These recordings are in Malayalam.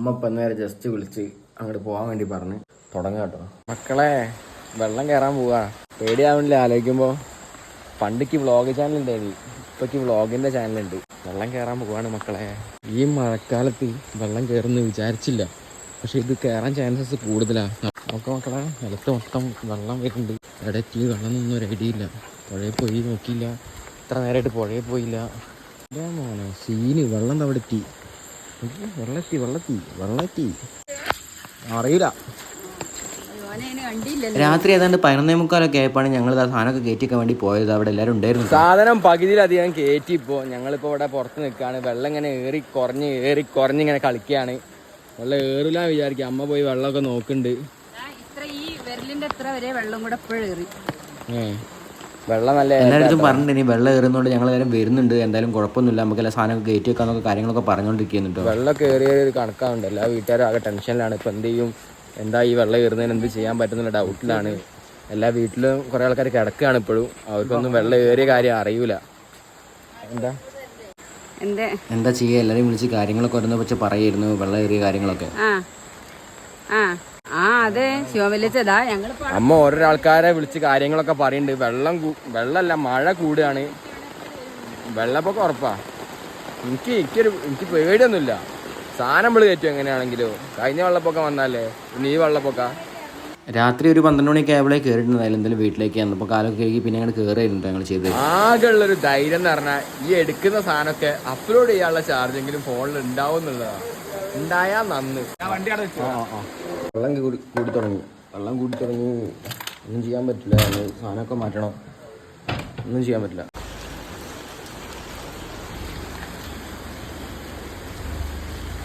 അമ്മ ഇപ്പം നേരെ ജസ്റ്റ് വിളിച്ച് അങ്ങോട്ട് പോകാൻ വേണ്ടി പറഞ്ഞു. തുടങ്ങാം കേട്ടോ. മക്കളെ വെള്ളം കയറാൻ പോവാ. പേടിയാവണില്ല ആലോചിക്കുമ്പോൾ പണ്ടിക്ക് വ്ളോഗ് ചാനൽ ഉണ്ടായിരുന്നു ഇപ്പൊക്ക് വ്ളോഗിന്റെ ചാനലുണ്ട് വെള്ളം കയറാൻ പോവാണ് മക്കളെ. ഈ മഴക്കാലത്ത് വെള്ളം കയറുമെന്ന് വിചാരിച്ചില്ല. പക്ഷെ ഇത് കയറാൻ ചാൻസസ് കൂടുതലാണ് നമുക്ക് മക്കളെ നിലത്ത് മൊത്തം വെള്ളം വരുന്നുണ്ട്. ഇടയ്ക്ക് വെള്ളം ഒന്നും ഒരു ഐഡിയ ഇല്ല. പുഴയിൽ പോയി നോക്കിയില്ല. ഇത്ര നേരമായിട്ട് പുഴയിൽ പോയില്ല. മോനെ സീന് വെള്ളം അവിടെ എത്തി വെള്ളത്തി വെള്ളത്തി വെള്ളത്തി. അറിയില്ല. രാത്രി ഏതാണ്ട് പതിനൊന്നേ മുക്കാലൊക്കെ ആയപ്പോൾ ഞങ്ങൾ ആ സാധനമൊക്കെ കയറ്റിക്കാൻ വേണ്ടി പോയത്. അവിടെ എല്ലാവരും ഉണ്ടായിരുന്നു. സാധനം പകുതിയിലധികം കയറ്റി ഇപ്പോൾ ഞങ്ങളിപ്പോൾ ഇവിടെ പുറത്ത് നിൽക്കുകയാണ്. വെള്ളം ഇങ്ങനെ ഏറി കുറഞ്ഞ് ഏറി കുറഞ്ഞ് ഇങ്ങനെ കളിക്കുകയാണ്. വെള്ളം ഏറില്ല വിചാരിക്കുക അമ്മ പോയി വെള്ളമൊക്കെ നോക്കുന്നുണ്ട്. ഇത്ര ഈ വിരലിന്റെ എത്ര വരെ വെള്ളം കൂടെ എപ്പോഴും ഏറി. ഏ. വെള്ളം നല്ല എല്ലായിടത്തും പറഞ്ഞിട്ട് ഇനി വെള്ളം കയറുന്നതുകൊണ്ട് ഞങ്ങൾ നേരം വരുന്നുണ്ട്. എന്തായാലും കുഴപ്പമൊന്നുമില്ല. നമുക്ക് എല്ലാ സാധനം കയറ്റി വെക്കാന്നൊക്കെ കാര്യങ്ങളൊക്കെ പറഞ്ഞുകൊണ്ടിരിക്കുന്നുണ്ട് വെള്ളം കയറിയ ഒരു കണക്കാവുണ്ട് എല്ലാ വീട്ടുകാരും ആകെ ടെൻഷനിലാണ്. ഇപ്പം എന്ത് ചെയ്യും? എന്താ ഈ വെള്ളം കയറുന്നതിന് എന്ത് ചെയ്യാൻ പറ്റുന്നില്ല ഡൗട്ടിലാണ്. എല്ലാ വീട്ടിലും കുറേ ആൾക്കാർ കിടക്കുകയാണ് ഇപ്പോഴും. അവർക്കൊന്നും വെള്ളം ഏറിയ കാര്യം അറിയൂല. എന്താ? എന്താ? ചെയ്യുക എല്ലാവരും വിളിച്ച് കാര്യങ്ങളൊക്കെ ഓരോന്ന് വെച്ച് പറയായിരുന്നു വെള്ളം കയറിയ കാര്യങ്ങളൊക്കെ. ആ. അതെ ഞങ്ങൾ അമ്മ ഓരോ ആൾക്കാരെ വിളിച്ച് കാര്യങ്ങളൊക്കെ പറയുന്നുണ്ട് വെള്ളം വെള്ളമല്ല മഴ കൂടുകയാണ് വെള്ളപ്പൊക്കെ ഉറപ്പാ. എനിക്ക് എനിക്കൊരു എനിക്ക് പേടിയൊന്നുമില്ല. സാധനം വിളി കയറ്റും എങ്ങനെയാണെങ്കിലും. കഴിഞ്ഞ വെള്ളപ്പൊക്കെ വന്നാലേ. ഇനി ഈ വെള്ളപ്പൊക്ക. രാത്രി ഒരു പന്ത്രണ്ട് മണിയൊക്കെ ആയപ്പോഴേ കയറിയിട്ടുണ്ടായാലും എന്തായാലും വീട്ടിലേക്ക് വന്നപ്പോ കാലൊക്കെ കഴുകി പിന്നെ ഞങ്ങൾ കയറിയിട്ടുണ്ട് ഞങ്ങൾ ചെയ്തത്. ആകെ ഉള്ളൊരു ധൈര്യം എന്ന് പറഞ്ഞാൽ ഈ എടുക്കുന്ന സാധനമൊക്കെ അപ്ലോഡ് ചെയ്യാനുള്ള ചാർജെങ്കിലും ഫോണിൽ ഉണ്ടാവും എന്നുള്ളതാണ് ഉണ്ടായാ നന്ന്. വെള്ളം കൂടി കൂടി തുടങ്ങി. വെള്ളം കൂടി തുടങ്ങി. ഒന്നും ചെയ്യാൻ പറ്റില്ല. സാധനമൊക്കെ മാറ്റണം. ഒന്നും ചെയ്യാൻ പറ്റില്ല.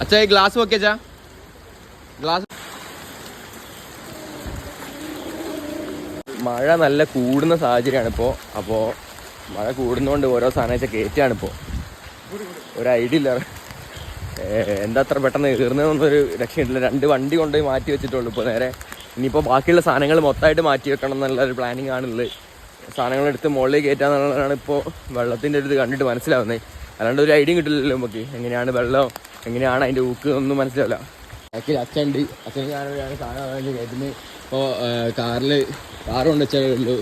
അച്ഛാ ഈ ഗ്ലാസ് വെക്കച്ചാ ഗ്ലാസ് മഴ നല്ല കൂടുന്ന സാഹചര്യമാണ് ഇപ്പോൾ അപ്പോൾ മഴ കൂടുന്നതുകൊണ്ട് ഓരോ സാധനം വെച്ചാൽ കയറ്റാണിപ്പോൾ ഒരു ഐഡിയ ഇല്ല. എന്താ അത്ര പെട്ടെന്ന് കയറുന്നതെന്നൊരു രക്ഷയില്ല രണ്ട് വണ്ടി കൊണ്ടുപോയി മാറ്റി വെച്ചിട്ടുള്ളൂ. ഇപ്പോൾ നേരെ ഇനിയിപ്പോൾ ബാക്കിയുള്ള സാധനങ്ങൾ മൊത്തമായിട്ട് മാറ്റി വെക്കണം എന്നുള്ള ഒരു പ്ലാനിങ് ആണുള്ളത്. സാധനങ്ങൾ എടുത്ത് മുകളിലേക്ക് കയറ്റാന്നുള്ളതാണ് ഇപ്പോൾ വെള്ളത്തിന്റെ ഒരു ഇത് കണ്ടിട്ട് മനസ്സിലാവുന്നത്. അല്ലാണ്ട് ഒരു ഐഡിയ കിട്ടില്ലല്ലോ നമുക്ക്. എങ്ങനെയാണ് വെള്ളം എങ്ങനെയാണ് അതിന്റെ ഊക്ക് ഒന്നും മനസ്സിലാവില്ല. ബാക്കി അച്ഛൻ ഉണ്ട് അച്ഛൻ ഞാനൊരു സാധനം കയറ്റുന്നത്. ഇപ്പോൾ കാറിൽ കാറും ഉണ്ട് വെച്ചേ ഉള്ളൂ.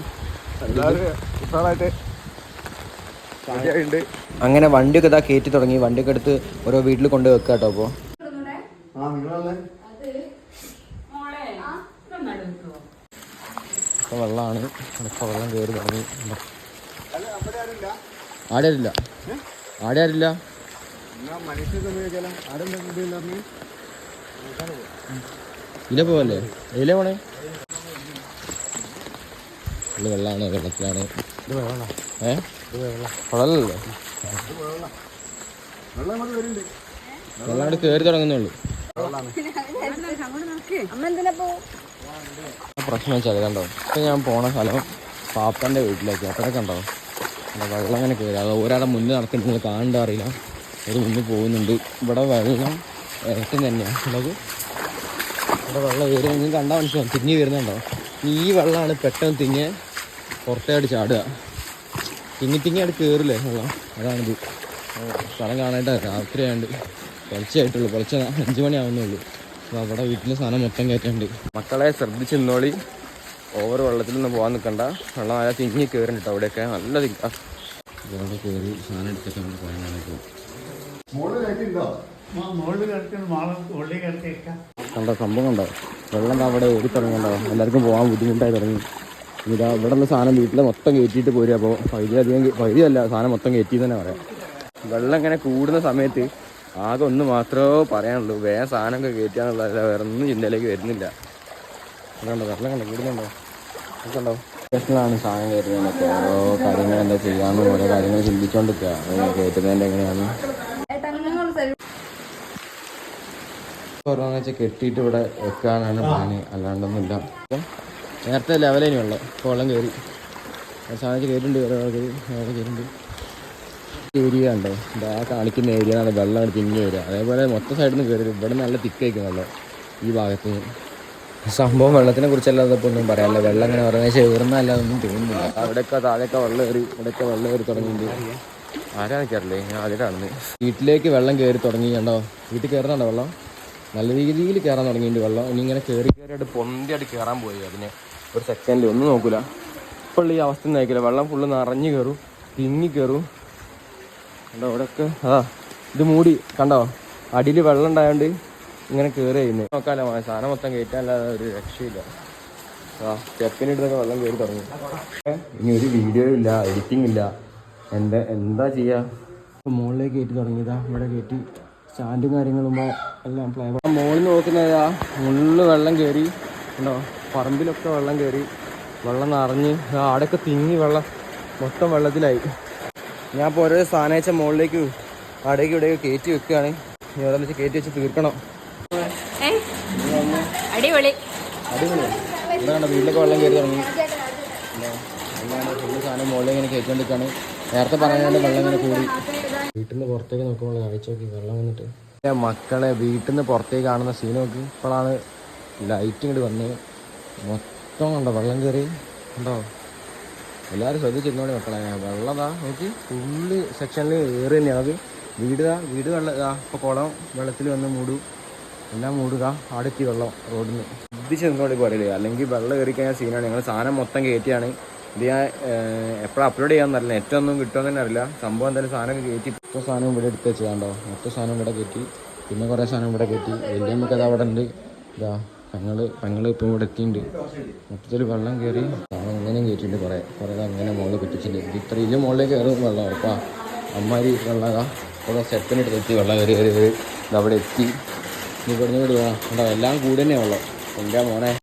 അങ്ങനെ വണ്ടിയൊക്കെ ഇതാ കയറ്റി തുടങ്ങി. വണ്ടിയൊക്കെ എടുത്ത് ഓരോ വീട്ടിൽ കൊണ്ട് വെക്കുക കേട്ടോ അപ്പോൾ വെള്ളാണ്. വെള്ളമാണ് വെള്ളം കയറി തുടങ്ങി. ആടെ ആരില്ല ആടെ ആരില്ല ഇതിലെ പോവല്ലേ? ഇതിലെ പോണേ? ഉള്ള വെള്ളമാണ് വെള്ളത്തിലാണ്. ഏ? കുഴലല്ലേ വെള്ളം അങ്ങോട്ട് കയറി തുടങ്ങുന്നേ ഉള്ളൂ പ്രശ്നം വെച്ചാൽ കണ്ടോ? ഇപ്പം ഞാൻ പോണ സ്ഥലം പാപ്പന്റെ വീട്ടിലേക്ക്. അപ്പോഴൊക്കെ കണ്ടോ? വെള്ളം അങ്ങനെ കയറി അത് ഒരാളെ മുന്നിൽ നടക്കുന്നുണ്ട്. കാണണ്ട അറിയില്ല. ഒരു മുന്നിൽ പോകുന്നുണ്ട്. ഇവിടെ വെള്ളം ഏറ്റവും തന്നെയാണ് ഉള്ളത്. ഇവിടെ വെള്ളം കയറി നിങ്ങൾ കണ്ടാൽ മനസ്സിലാവും. തിങ്ങി വരുന്നുണ്ടോ? ഈ വെള്ളമാണ് പെട്ടെന്ന് തിങ്ങി പുറത്തേട്ട് ചാടുക. തിങ്ങി തിങ്ങി അവിടെ കയറില്ലേ വെള്ളം അതാണിത്. സ്ഥലം കാണാനായിട്ട് രാത്രി ആയതുകൊണ്ട് പൊളിച്ചായിട്ടുള്ളൂ പൊളിച്ച അഞ്ച് മണിയാവുന്നുള്ളൂ അപ്പോൾ അവിടെ വീട്ടിലെ സാധനം മൊത്തം കയറ്റുന്നുണ്ട് മക്കളെ ശ്രദ്ധിച്ച് നിന്നോളി ഓവർ വെള്ളത്തിലൊന്നും പോകാൻ നിൽക്കണ്ട വെള്ളം നല്ല തിങ്ങി കയറുന്നുണ്ട് അവിടെയൊക്കെ. നല്ല തിങ്ങ. ഇവിടെ കയറി സാധനം എടുത്തൊക്കെ നമ്മൾ പോയാൽ കണ്ട സംഭവം ഉണ്ടോ വെള്ളം അവിടെ ഓടി തുടങ്ങണ്ടോ എല്ലാവർക്കും പോകാൻ ബുദ്ധിമുട്ടായി തുടങ്ങി. ഇതാ ഇവിടെ നിന്ന് സാധനം വീട്ടിൽ മൊത്തം കയറ്റിയിട്ട് പോരുക അപ്പോൾ പകുതി അധികം പകുതി അല്ല സാധനം മൊത്തം കയറ്റി തന്നെ പറയാം. വെള്ളം ഇങ്ങനെ കൂടുന്ന സമയത്ത് ആകെ ഒന്ന് മാത്രമേ പറയാനുള്ളൂ. വേറെ സാധനമൊക്കെ കയറ്റാന്നുള്ളതല്ല വേറെ ഒന്നും ചിന്തയിലേക്ക് വരുന്നില്ല. കണ്ടോ വെള്ളം കണ്ടോ? കൂടുന്നുണ്ടോ? കണ്ടോ പ്രശ്നമാണ് സാധനം കയറ്റുന്നതൊക്കെ ഓരോ കാര്യങ്ങൾ എന്താ ചെയ്യാന്ന് ഓരോ കാര്യങ്ങൾ ചിന്തിച്ചുകൊണ്ടിരിക്കുക കയറ്റുന്നതിന്റെ എങ്ങനെയാണ് ഓരോന്ന് വെച്ചാൽ കെട്ടിയിട്ട് ഇവിടെ വെക്കാനാണ് പ്ലാന്. അല്ലാണ്ടൊന്നുമില്ല. നേരത്തെ ലെവലേനു വെള്ളം. ഇപ്പോൾ വെള്ളം കയറി സാധനം കയറിണ്ട് ഒരാൾക്ക് അവിടെ കയറിയിട്ടുണ്ട് ഏരിയ ഉണ്ടോ ഇതാ കാണിക്കുന്ന ഏരിയ ആണ്. വെള്ളം അങ്ങോട്ട് തിങ്ങി വരിക. അതേപോലെ മൊത്തം സൈഡിൽ നിന്ന് കയറി ഇവിടെ നല്ല തിക്കായിരിക്കും വെള്ളം. ഈ ഭാഗത്ത്. സംഭവം വെള്ളത്തിനെ കുറിച്ചല്ലാതെ ഇപ്പോൾ ഒന്നും പറയാനില്ല. വെള്ളം ഇങ്ങനെ പറഞ്ഞാൽ ചേർന്നല്ലാതെ ഒന്നും തോന്നുന്നില്ല. അവിടെയൊക്കെ താഴെയൊക്കെ വെള്ളം കയറി ഇവിടെയൊക്കെ വെള്ളം കയറി തുടങ്ങിയിട്ടുണ്ട്. ആരാ നിൽക്കാറില്ലേ ഞാൻ ആദ്യമായിട്ടാണ് വീട്ടിലേക്ക് വെള്ളം കയറി തുടങ്ങി കണ്ടോ? വീട്ടിൽ കയറുന്നുണ്ടോ വെള്ളം? നല്ല രീതിയിൽ കയറാൻ തുടങ്ങിയിട്ടുണ്ട് വെള്ളം. ഇനി ഇങ്ങനെ കയറി കയറി കയറിയായിട്ട് പൊന്തിയായിട്ട് കയറാൻ പോയി അതിന്. ഒരു സെക്കൻഡിൽ ഒന്നും നോക്കൂല. പുള്ളി ഈ അവസ്ഥ നയിക്കില്ല വെള്ളം ഫുള്ള് നിറഞ്ഞു കയറും തിങ്ങി കയറും കണ്ടോ ഇവിടെയൊക്കെ ആ ഇത് മൂടി. കണ്ടോ? അടിയിൽ വെള്ളം ഉണ്ടായതുകൊണ്ട് ഇങ്ങനെ കയറി ചെയ്യുന്നത് നോക്കാമല്ലോ സാധനം മൊത്തം കയറ്റാനല്ലാതെ ഒരു രക്ഷയില്ല. ആ സ്റ്റെപ്പിനിട്ടൊക്കെ വെള്ളം കയറി തുടങ്ങി. ഇനി ഒരു വീഡിയോ ഇല്ല എഡിറ്റിംഗ് ഇല്ല. എന്താ എന്താ ചെയ്യാ? മുകളിലേക്ക് കയറ്റി തുടങ്ങിയതാ. ഇവിടെ കയറ്റി സ്റ്റാൻഡും കാര്യങ്ങളും എല്ലാം പ്ലേ മുകളിൽ നോക്കുന്നതാ. മുകളിൽ വെള്ളം കയറി ഉണ്ടോ പറമ്പിലൊക്കെ വെള്ളം കയറി വെള്ളം നിറഞ്ഞ് ആടൊക്കെ തിങ്ങി വെള്ളം മൊത്തം വെള്ളത്തിലായി. ഞാൻ ഇപ്പോൾ ഓരോ സാധനം വെച്ചാൽ മുകളിലേക്ക് അടയ്ക്ക് ഇവിടേക്ക് കയറ്റി വെക്കുകയാണ് ഇനി ഓരോന്ന് വെച്ച് കയറ്റി വെച്ച് തീർക്കണം. അടിപൊളി. അടിപൊളി. ഇവിടെ വീട്ടിലൊക്കെ വെള്ളം കയറി തുടങ്ങി ഫുള്ള് സാധനം മുകളിലേക്ക് ഇങ്ങനെ കയറ്റിക്കൊണ്ടിരിക്കുകയാണ് നേരത്തെ പറയാണ്ട് വെള്ളം ഇങ്ങനെ കൂടി. വീട്ടിൽ നിന്ന് പുറത്തേക്ക് നോക്കുമ്പോൾ കാഴ്ച നോക്കി വെള്ളം വന്നിട്ട്. മക്കളെ വീട്ടിൽ നിന്ന് പുറത്തേക്ക് കാണുന്ന സീൻ നോക്കി. ഇപ്പോഴാണ് ലൈറ്റ് ഇങ്ങോട്ട് വന്നത് മൊത്തം കണ്ടോ? വെള്ളം കയറി കണ്ടോ? എല്ലാവരും ശ്രദ്ധിച്ചിരുന്നോടെ മക്കളെ. വെള്ളതാ നോക്കി. ഫുള്ള് സെക്ഷനിൽ ഏറി തന്നെയാണ് അത് വീട് വീട് വെള്ളം ഇതാ. ഇപ്പോൾ കുളം വെള്ളത്തിൽ വന്ന് മൂടും. എല്ലാം മൂടുക ആടെത്തി വെള്ളം റോഡിൽ നിന്ന് ശ്രദ്ധിച്ച് നിന്നോട് പറയില്ലേ അല്ലെങ്കിൽ വെള്ളം കയറി കഴിഞ്ഞാൽ സീനാണ്. ഞങ്ങൾ സാധനം മൊത്തം കയറ്റിയാണ് ഇത് ഞാൻ എപ്പോഴും അപ്ലോഡ് ചെയ്യാമെന്നറിയില്ല നെറ്റ് ഒന്നും കിട്ടുമെന്ന് തന്നെ അറിയില്ല. സംഭവം എന്തായാലും സാധനം കയറ്റി മൊത്തം സാധനം ഇവിടെ എടുത്ത് വെച്ചതാണ്ടോ മൊത്തം സാധനം ഇവിടെ കയറ്റി പിന്നെ കുറേ സാധനം ഇവിടെ കയറ്റി എല്ലാം നമുക്ക് അത് അവിടെ ഉണ്ട്. ഇതാ. പെങ്ങൾ ഇപ്പം ഇവിടെ എത്തിയിട്ടുണ്ട് മൊത്തത്തിൽ വെള്ളം കയറി അങ്ങനെ കയറ്റിയിട്ടുണ്ട് കുറേ. കുറേ അങ്ങനെ മുകളിൽ പറ്റിച്ചിട്ടുണ്ട് ഇത് ഇത്രയും മുകളിലേക്ക് കയറും വെള്ളം. ഉറപ്പാ അമ്മാരി വെള്ളം ഇതാ ഇവിടെ സ്റ്റെപ്പിനെടുത്ത് എത്തി വെള്ളം കയറി കയറി കയറി ഇതവിടെ എത്തി. നീ പറഞ്ഞു വിടുക എല്ലാം കൂടെ തന്നെ ഉള്ളു. എന്റെ മോനെ.